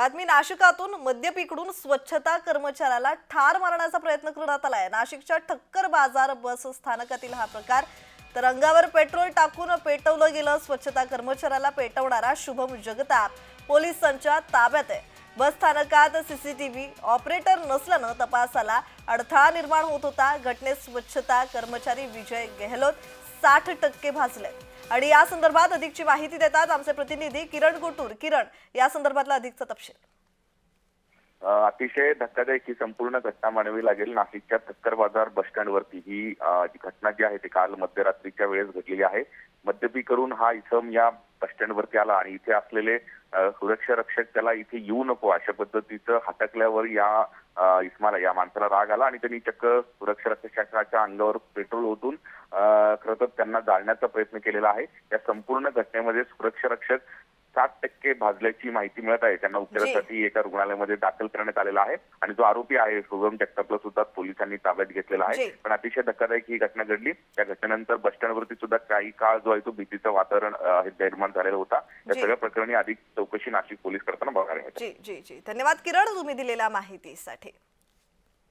बातमी नाशिकातून मद्य पिकडून स्वच्छता कर्मचाऱ्याला ठार मारण्याचा प्रयत्न करण्यात आलाय. नाशिकच्या ठक्कर बाजार बस स्थानकातील हा प्रकार तर अंगावर पेट्रोल टाकून पेटवलं गेलं स्वच्छता कर्मचाऱ्याला पेटवणारा शुभम जगताप पोलिसांच्या ताब्यात आहे. बस स्थानकात सीसीटीव्ही ऑपरेटर नसल्यानं तपासाला अडथळा निर्माण होत होता. घटनेत स्वच्छता कर्मचारी विजय गेहलोत साठ टक्के भाजले आणि या संदर्भात अधिकची माहिती देतात आमचे प्रतिनिधी किरण गुटूर. किरण या संदर्भातला अधिकचा तपशील. अतिशय धक्कादायक ही संपूर्ण घटना मानवी लागेल. नाशिकच्या ठक्कर बाजार बस स्टँडवरती ही जी घटना जी आहे ती काल मध्यरात्रीच्या वेळेस घडलेली आहे. मद्यपी करून हा इसम या बस स्टँडवरती आला आणि इथे असलेले सुरक्षा रक्षक त्याला इथे येऊ नको अशा पद्धतीचं हटकल्यावर या इस्माला या माणसाला राग आला आणि त्यांनी चक्क सुरक्षा रक्षकाच्या अंगावर पेट्रोल ओतून खरं तर त्यांना जाळण्याचा प्रयत्न केलेला आहे. या संपूर्ण घटनेमध्ये सुरक्षा रक्षक सात टक्के भाजल्याची माहिती मिळत आहे. त्यांना उपचारासाठी एका रुग्णालयामध्ये दाखल करण्यात आलेला आहे. आणि जो आरोपी आहे शुभम जगतापला सुद्धा पोलिसांनी ताब्यात घेतलेला आहे. पण अतिशय धक्कादायक ही घटना घडली. त्या घटनेनंतर बस स्टँडवरती सुद्धा काही काळ जो आहे तो भीतीचं वातावरण निर्माण झालेलं होता. या. सगळ्या प्रकरणी अधिक चौकशी नाशिक पोलीस करताना बघायला मिळते. धन्यवाद किरण तुम्ही दिलेल्या माहितीसाठी.